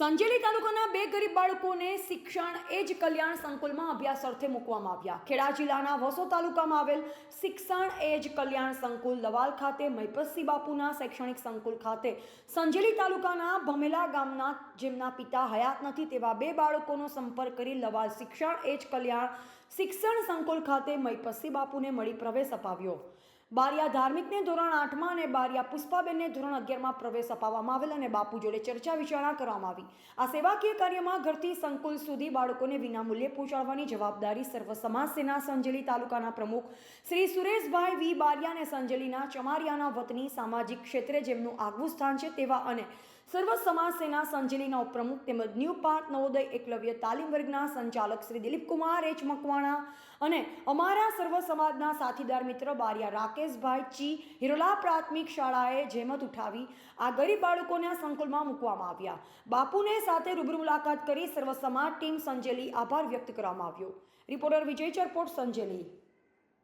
સંજેલી તાલુકાના બે ગરીબ બાળકોને શિક્ષણ એ જ કલ્યાણ સંકુલમાં અભ્યાસ અર્થે મૂકવામાં આવ્યા. ખેડા જિલ્લાના વસો તાલુકામાં આવેલ શિક્ષણ એ જ કલ્યાણ સંકુલ લવાલ ખાતે, મહિપતસિંહ બાપુના શૈક્ષણિક સંકુલ ખાતે, સંજેલી તાલુકાના ભમેલા ગામના જેમના પિતા હયાત નથી તેવા બે બાળકોનો સંપર્ક કરી લવાલ શિક્ષણ એ જ કલ્યાણ શિક્ષણ સંકુલ ખાતે મહિપતસિંહ બાપુને મળી પ્રવેશ અપાવ્યો. બારિયા ધાર્મિકને ધોરણ આઠમાં અને બારિયા પુષ્પાબેનને ધોરણ અગિયારમાં પ્રવેશ અપાવવામાં આવેલ અને બાપુ જોડે ચર્ચા વિચારણા કરવામાં આવી. આ સેવાકીય કાર્યમાં ઘરથી સંકુલ સુધી બાળકોને વિનામૂલ્યે પહોંચાડવાની જવાબદારી સર્વ સમાજ સેના સંજેલી તાલુકાના પ્રમુખ શ્રી સુરેશભાઈ વી બારિયા અને સંજેલીના ચમારિયાના વતની સામાજિક ક્ષેત્રે જેમનું આગવું સ્થાન છે તેવા અને સર્વ સમાજ સેના સંજેલીના ઉપપ્રમુખ તેમજ ન્યૂ પાર્ક નવોદય એકલવ્ય તાલીમ વર્ગના સંચાલક શ્રી દિલીપકુમાર એચ મકવાણા અને અમારા સર્વ સમાજના સાથીદાર મિત્ર બારિયા રાકેશભાઈ ચી હિરોલા પ્રાથમિક શાળાએ જેમત ઉઠાવી, આ ગરીબ બાળકોને સંકુલમાં મૂકવામાં આવ્યા. બાપુને સાથે રૂબરૂ મુલાકાત કરી સર્વ સમાજ ટીમ સંજેલી આભાર વ્યક્ત કરવામાં આવ્યો. રિપોર્ટર વિજય ચરપોટ, સંજેલી.